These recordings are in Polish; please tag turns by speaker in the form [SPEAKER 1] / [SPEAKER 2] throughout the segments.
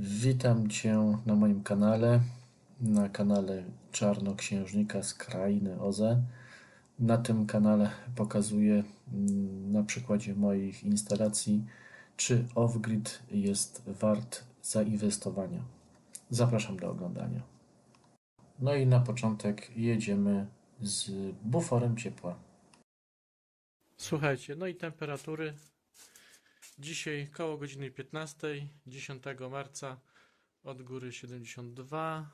[SPEAKER 1] Witam Cię na moim kanale, na kanale Czarnoksiężnika z Krainy OZE. Na tym kanale pokazuję mm, na przykładzie moich instalacji, czy off-grid jest wart zainwestowania. Zapraszam do oglądania. No i na początek jedziemy z buforem ciepła. Słuchajcie, no i temperatury. Dzisiaj koło godziny 15, 10 marca, od góry 72,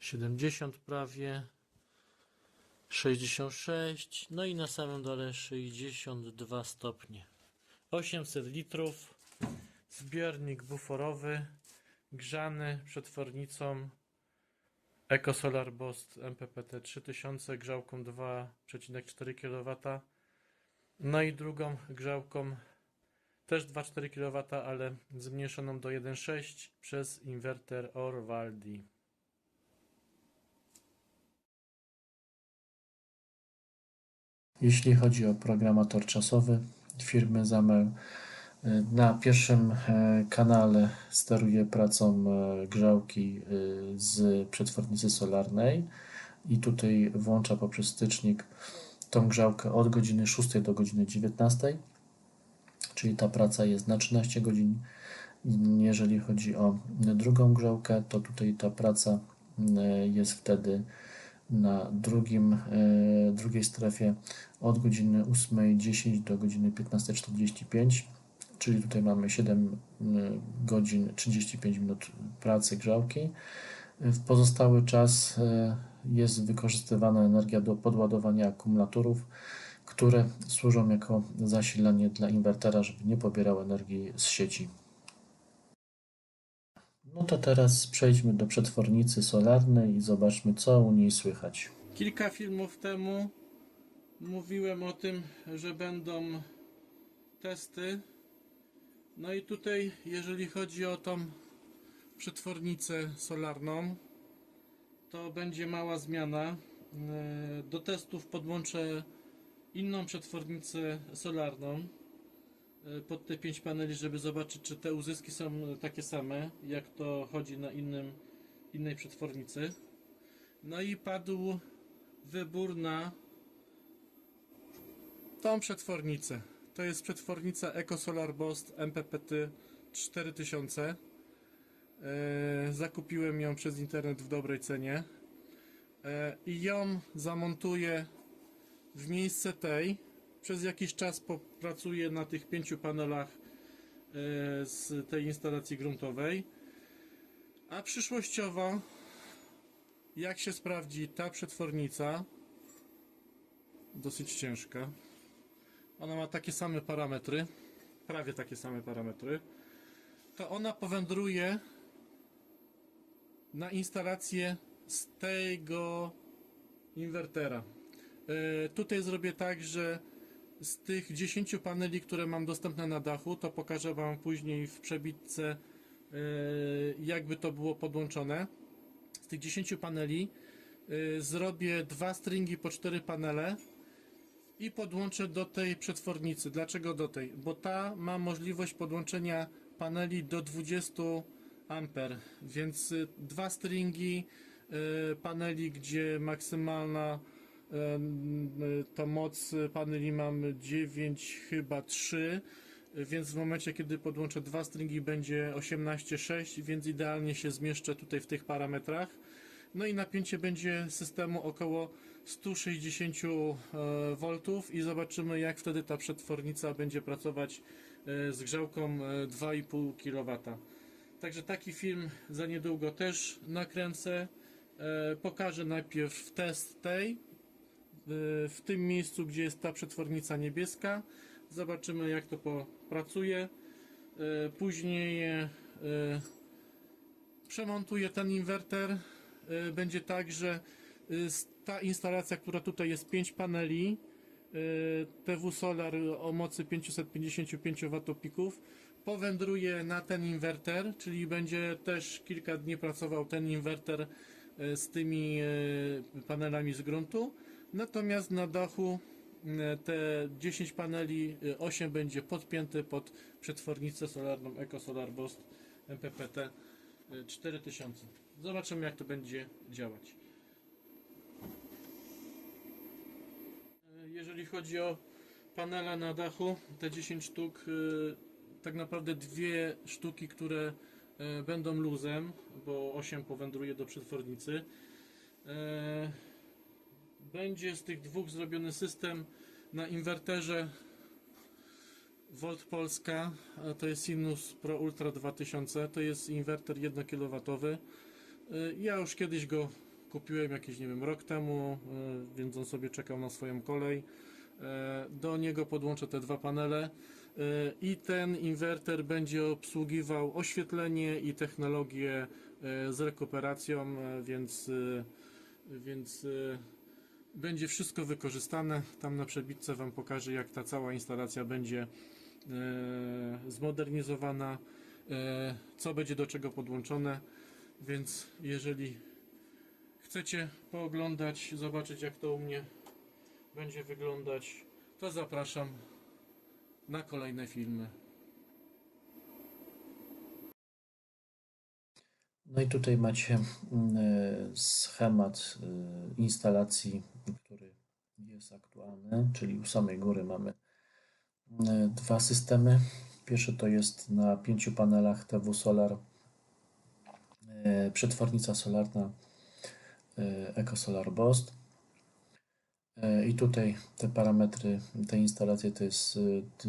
[SPEAKER 1] 70 prawie, 66, no i na samym dole 62 stopnie. 800 litrów, zbiornik buforowy, grzany przetwornicą EcoSolar Bost MPPT 3000 grzałką 2,4 kW. No i drugą grzałką też 2,4 kW, ale zmniejszoną do 1,6 przez inwerter Orvaldi. Jeśli chodzi o programator czasowy firmy Zamel, y, na pierwszym e, kanale steruję pracą e, grzałki y, z przetwornicy solarnej i tutaj włącza poprzez stycznik tą grzałkę od godziny 6 do godziny 19, czyli ta praca jest na 13 godzin. Jeżeli chodzi o drugą grzałkę, to tutaj ta praca y, jest wtedy na drugim, e, drugiej strefie od godziny 8.10 do godziny 15.45, czyli tutaj mamy 7 godzin 35 minut pracy grzałki. W pozostały czas e, jest wykorzystywana energia do podładowania akumulatorów, które służą jako zasilanie dla inwertera, żeby nie pobierał energii z sieci. No to teraz przejdźmy do przetwornicy solarnej i zobaczmy, co u niej słychać. Kilka filmów temu mówiłem o tym, że będą testy. No i tutaj, jeżeli chodzi o tą przetwornicę solarną, to będzie mała zmiana. E, Do testów podłączę inną przetwornicę solarną e, pod te 5 paneli, żeby zobaczyć, czy te uzyski są takie same, jak to chodzi na innym, innej przetwornicy. No i padł wybór na tą przetwornicę. To jest przetwornica EcoSolar Bost MPPT 4000. E, zakupiłem ją przez internet w dobrej cenie. E, I ją zamontuję w miejsce tej. Przez jakiś czas popracuję na tych pięciu panelach e, z tej instalacji gruntowej. A przyszłościowo, jak się sprawdzi ta przetwornica, dosyć ciężka. Ona ma takie same parametry, prawie takie same parametry. To ona powędruje na instalację z tego inwertera. E, tutaj zrobię tak, że z tych 10 paneli, które mam dostępne na dachu, to pokażę Wam później w przebitce, e, jakby to było podłączone. Z tych 10 paneli e, zrobię dwa stringi po 4 panele i podłączę do tej przetwornicy. Dlaczego do tej? Bo ta ma możliwość podłączenia paneli do 20 amper, więc y, dwa stringi y, paneli, gdzie maksymalna y, to moc paneli mam 9 chyba 3 więc w momencie kiedy podłączę dwa stringi będzie 18,6 więc idealnie się zmieszczę tutaj w tych parametrach. No i napięcie będzie systemu około 160 V i zobaczymy jak wtedy ta przetwornica będzie pracować e, z grzałką e, 2,5 kW. Także taki film za niedługo też nakręcę. E, Pokażę najpierw test tej e, w tym miejscu, gdzie jest ta przetwornica niebieska. Zobaczymy jak to popracuje. E, Później przemontuję ten inwerter. Będzie tak, że ta instalacja, która tutaj jest 5 paneli, PW Solar o mocy 555 watopików powędruje na ten inwerter, czyli będzie też kilka dni pracował ten inwerter e, z tymi e, panelami z gruntu. Natomiast na dachu e, te 10 paneli, e, 8 będzie podpięte pod przetwornicę solarną EcoSolar Boost MPPT e, 4000. Zobaczymy jak to będzie działać. Jeżeli chodzi o panele na dachu, te 10 sztuk, tak naprawdę dwie sztuki, które e, będą luzem, bo 8 powędruje do przetwornicy. E, Będzie z tych dwóch zrobiony system na inwerterze Volt Polska, to jest Sinus Pro Ultra 2000, to jest inwerter 1 kW. Ja już kiedyś go kupiłem jakiś, nie wiem, rok temu, więc on sobie czekał na swoją kolej. E, Do niego podłączę te dwa panele i ten inwerter będzie obsługiwał oświetlenie i technologię y, z rekuperacją, e, więc, y, więc będzie wszystko wykorzystane. Tam na przebitce Wam pokażę, jak ta cała instalacja będzie e, zmodernizowana, e, co będzie do czego podłączone. Więc jeżeli chcecie pooglądać, zobaczyć jak to u mnie będzie wyglądać, to zapraszam na kolejne filmy.
[SPEAKER 2] No i tutaj macie mm, e, schemat e, instalacji, który jest aktualny, czyli u samej góry mamy e, dwa systemy. Pierwszy to jest na pięciu panelach TW Solar przetwornica solarna EcoSolar Boost. E, I tutaj te parametry tej instalacji to jest e,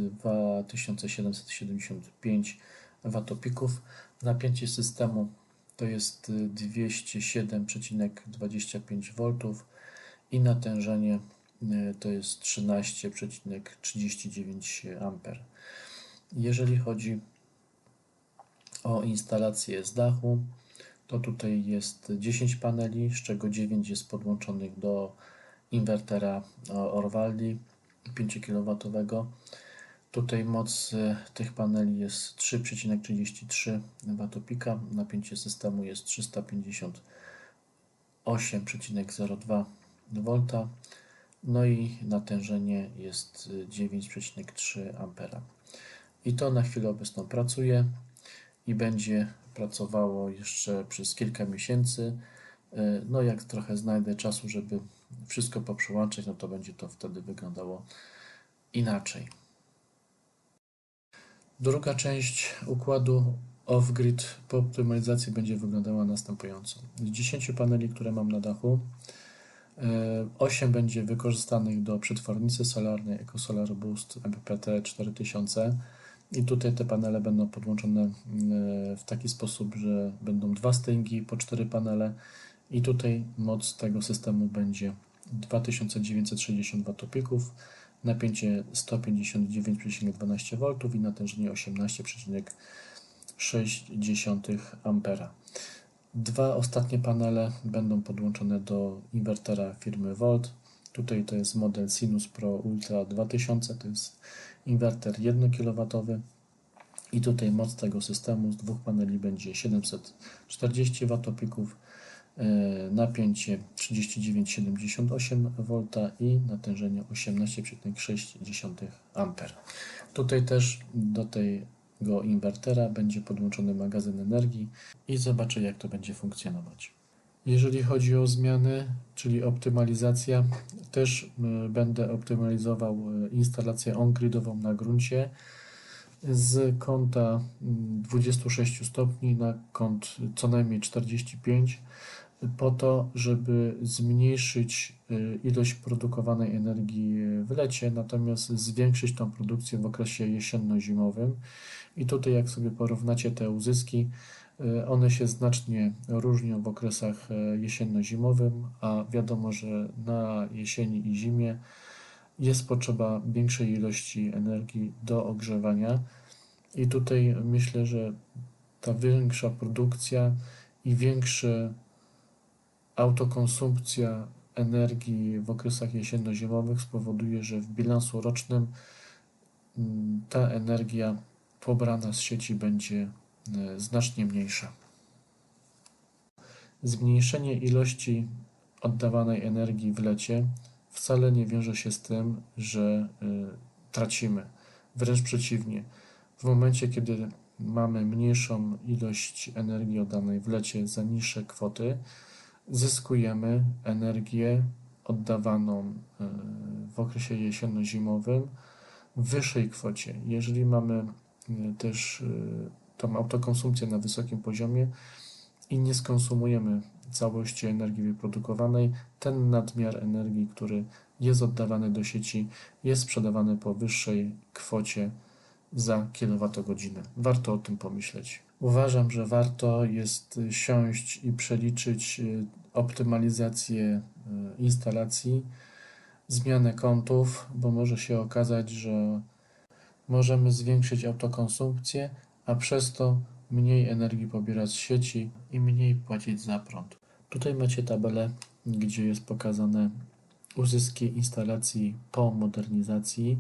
[SPEAKER 2] 2775 watopików. Napięcie systemu to jest y, 207,25 V i natężenie to jest 13,39 A. Jeżeli chodzi o instalację z dachu, to tutaj jest 10 paneli, z czego 9 jest podłączonych do inwertera o, Orvaldi 5 kW. Tutaj moc y, tych paneli jest 3,33 watopika, napięcie systemu jest 358,02 V, no i natężenie jest y, 9,3 A. I to na chwilę obecną pracuje i będzie pracowało jeszcze przez kilka miesięcy. No jak trochę znajdę czasu, żeby wszystko poprzełączać, no to będzie to wtedy wyglądało inaczej. Druga część układu off-grid po optymalizacji będzie wyglądała następująco. Z 10 paneli, które mam na dachu, 8 będzie wykorzystanych do przetwornicy solarnej EcoSolar Boost MPPT 4000 i tutaj te panele będą podłączone e, w taki sposób, że będą dwa stęgi po 4 panele i tutaj moc tego systemu będzie 2960 watopików, napięcie 159,12 V i natężenie 18,6 A. Dwa ostatnie panele będą podłączone do inwertera firmy Volt. Tutaj to jest model Sinus Pro Ultra 2000, to jest inwerter 1 kW. I tutaj moc tego systemu z dwóch paneli będzie 740 watopików, e, napięcie 39,78 V i natężenie 18,6 A. Tutaj też do tego inwertera będzie podłączony magazyn energii i zobaczę jak to będzie funkcjonować. Jeżeli chodzi o zmiany, czyli optymalizacja, też y, będę optymalizował y, instalację on-gridową na gruncie z kąta mm, 26 stopni na kąt co najmniej 45 po to, żeby zmniejszyć y, ilość produkowanej energii w lecie, natomiast zwiększyć tą produkcję w okresie jesienno-zimowym. I tutaj jak sobie porównacie te uzyski, y, one się znacznie różnią w okresach e, jesienno-zimowym, a wiadomo, że na jesieni i zimie jest potrzeba większej ilości energii do ogrzewania. I tutaj myślę, że ta większa produkcja i większe autokonsumpcja energii w okresach jesienno-zimowych spowoduje, że w bilansu rocznym mm, ta energia pobrana z sieci będzie e, znacznie mniejsza. Zmniejszenie ilości oddawanej energii w lecie wcale nie wiąże się z tym, że y, tracimy. Wręcz przeciwnie. W momencie, kiedy mamy mniejszą ilość energii oddanej w lecie za niższe kwoty, zyskujemy energię oddawaną y, w okresie jesienno-zimowym w wyższej kwocie. Jeżeli mamy y, też y, tą autokonsumpcję na wysokim poziomie i nie skonsumujemy całości energii wyprodukowanej, ten nadmiar energii, który jest oddawany do sieci, jest sprzedawany po wyższej kwocie za kilowatogodzinę. Warto o tym pomyśleć. Uważam, że warto jest siąść i przeliczyć y, optymalizację y, instalacji, zmianę kątów, bo może się okazać, że możemy zwiększyć autokonsumpcję, a przez to mniej energii pobierać z sieci i mniej płacić za prąd. Tutaj macie tabelę, gdzie jest pokazane uzyski instalacji po modernizacji.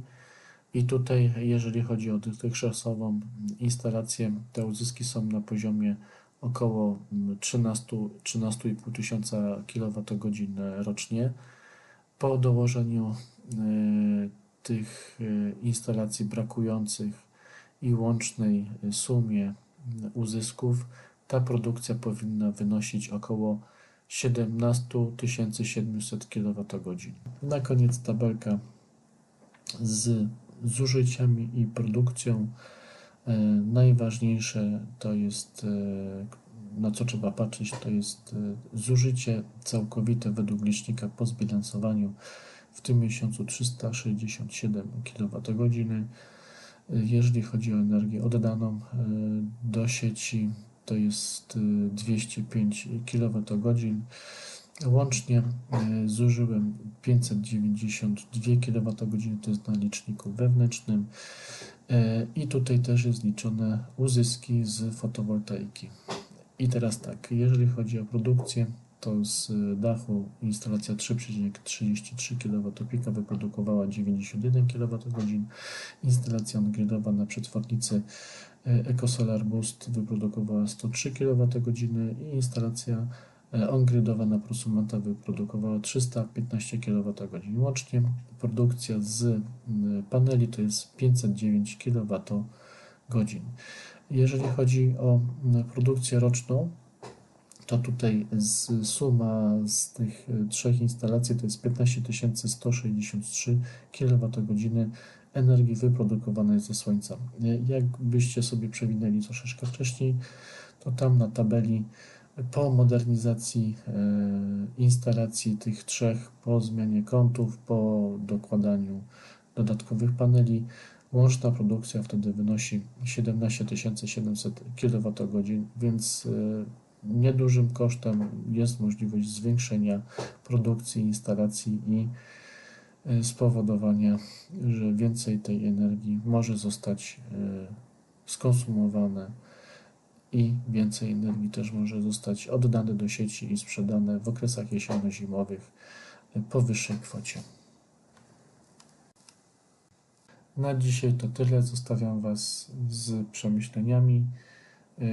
[SPEAKER 2] I tutaj, jeżeli chodzi o dotychczasową instalację, te uzyski są na poziomie około 13 13,5 tysiąca kWh rocznie. Po dołożeniu e, tych e, instalacji brakujących i łącznej sumie uzysków, ta produkcja powinna wynosić około 17 700 kWh. Na koniec tabelka z zużyciami i produkcją. E, Najważniejsze to jest, e, na co trzeba patrzeć, to jest e, zużycie całkowite według licznika po zbilansowaniu w tym miesiącu 367 kWh. Jeżeli chodzi o energię oddaną do sieci, to jest 205 kWh. Łącznie e, zużyłem 592 kWh, to jest na liczniku wewnętrznym. E, I tutaj też jest liczone uzyski z fotowoltaiki. I teraz tak, jeżeli chodzi o produkcję, to z dachu instalacja 3,33 kWp wyprodukowała 91 kWh. Instalacja ongridowa na przetwornicy e, EcoSolar Boost wyprodukowała 103 kWh i instalacja ongrydowa na prosumenta wyprodukowała 315 kWh. Łącznie produkcja z paneli to jest 509 kWh. Jeżeli chodzi o produkcję roczną, to tutaj z, suma z tych y, trzech instalacji to jest 15 163 kWh energii wyprodukowanej ze słońca. Jakbyście sobie przewinęli troszeczkę wcześniej, to tam na tabeli po modernizacji e, instalacji tych trzech, po zmianie kątów, po dokładaniu dodatkowych paneli, łączna produkcja wtedy wynosi 17 700 kWh, więc e, niedużym kosztem jest możliwość zwiększenia produkcji instalacji i e, spowodowania, że więcej tej energii może zostać skonsumowane i więcej energii też może zostać oddane do sieci i sprzedane w okresach jesienno-zimowych po wyższej kwocie. Na dzisiaj to tyle. Zostawiam Was z przemyśleniami. E,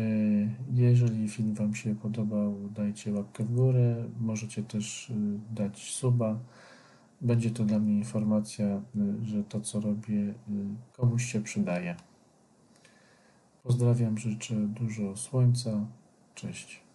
[SPEAKER 2] Jeżeli film Wam się podobał, dajcie łapkę w górę. Możecie też e, dać suba. Będzie to dla mnie informacja, e, że to co robię komuś się przydaje. Pozdrawiam, życzę dużo słońca. Cześć.